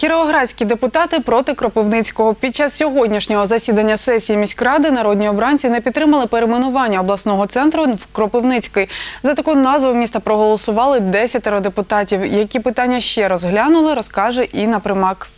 Кіровоградські депутати проти Кропивницького. Під час сьогоднішнього засідання сесії міськради народні обранці не підтримали перейменування обласного центру в Кропивницький. За таку назву міста проголосували 10 депутатів. Які питання ще розглянули, розкаже Інна Примак.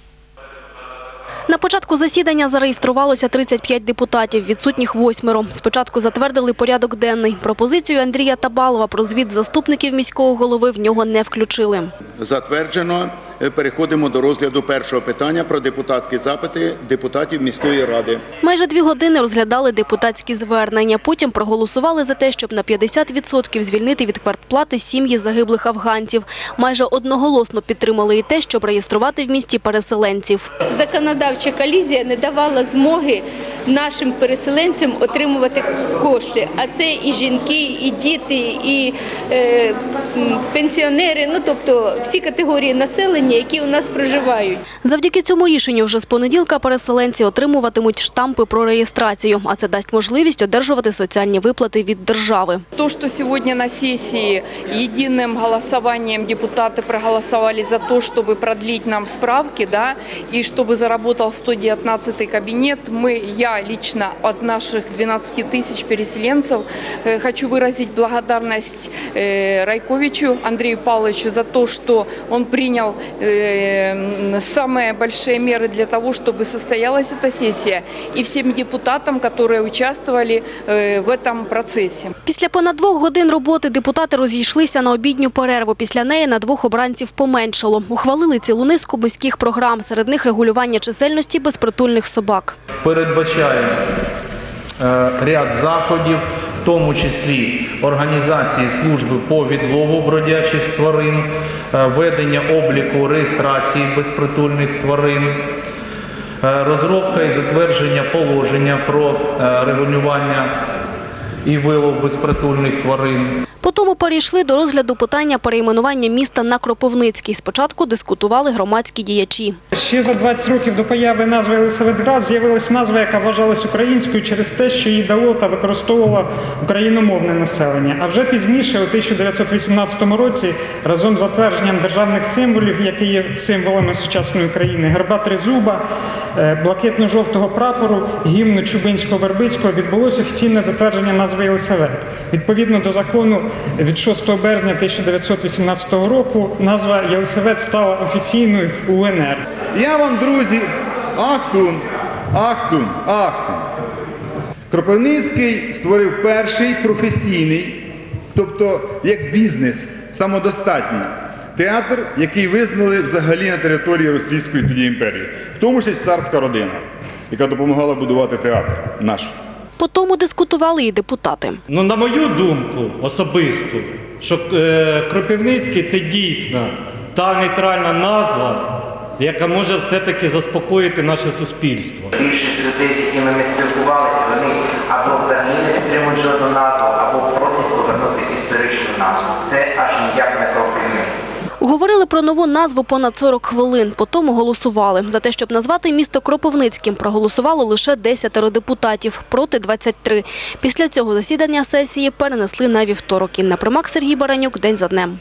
На початку засідання зареєструвалося 35 депутатів, відсутніх восьмеро. Спочатку затвердили порядок денний. Пропозицію Андрія Табалова про звіт заступників міського голови в нього не включили. Затверджено. Е, Переходимо до розгляду першого питання про депутатські запити депутатів міської ради. Майже дві години розглядали депутатські звернення. Потім проголосували за те, щоб на 50% звільнити від квартплати сім'ї загиблих афганців. Майже одноголосно підтримали і те, щоб реєструвати в місті переселенців. законодавча колізія не давала змоги нашим переселенцям отримувати кошти. А це і жінки, і діти, і е, м, пенсіонери, ну тобто всі категорії населення, які у нас проживають. Завдяки цьому рішенню вже з понеділка переселенці отримуватимуть штампи про реєстрацію, а це дасть можливість одержувати соціальні виплати від держави. То, что сегодня на сессии единым голосованием депутаты проголосовали за то, чтобы продлить нам справки, да, и чтобы заработал 119 кабинет, мы, я лично от наших 12 тысяч переселенцев э, хочу выразить благодарность э, Райковичу Андрею Павловичу за то, что он принял э, м, самые большие меры для того, чтобы состоялась эта сессия, и всем депутатам, которые участвовали э, в этом процессе. Після понад двох годин роботи депутати розійшлися на обідню перерву. Після неї на двох обранців поменшало. Ухвалили цілу низку міських програм, серед них регулювання чисельності безпритульних собак. передбачає е, ряд заходів, в тому числі організації служби по відлову бродячих тварин, е, ведення обліку реєстрації безпритульних тварин, е, розробка і затвердження положення про регулювання і вилов безпритульних тварин. Потім перейшли до розгляду питання перейменування міста на Кропивницький. Спочатку дискутували громадські діячі. Ще за 20 років до появи назви Єлисаветград з'явилась назва, яка вважалась українською через те, що її дало та використовувало україномовне населення. А вже пізніше, у 1918 році, разом з затвердженням державних символів, які є символами сучасної України, герба тризуба, блакитно-жовтого прапору, гімну Чубинського-Вербицького, відбулося офіційне затвердження назви Єлисавет. Відповідно до закону від 6 березня 1918 року назва Єлисавет стала офіційною в УНР. Я вам, друзі, ахтун, ахтун, ахтун. Кропивницький створив перший професійний, тобто як бізнес, самодостатній театр, який визнали взагалі на території Російської тоді імперії, в тому числі царська родина, яка допомагала будувати театр наш. Потім дискутували і депутати. Ну, на мою думку, особисту, що е, Кропивницький це дійсно та нейтральна назва, яка може все-таки заспокоїти наше суспільство. Більшість людей, з якими ми спілкувалися, вони або взагалі не підтримують жодну назву, або просять повернути історичну назву. Це аж ніяк не Кропивницький. Говорили про нову назву понад 40 хвилин. Потім голосували. За те, щоб назвати місто Кропивницьким, проголосувало лише 10 депутатів, проти 23. Після цього засідання сесії перенесли на вівторок. Інна Примак, Сергій Баранюк. День за днем.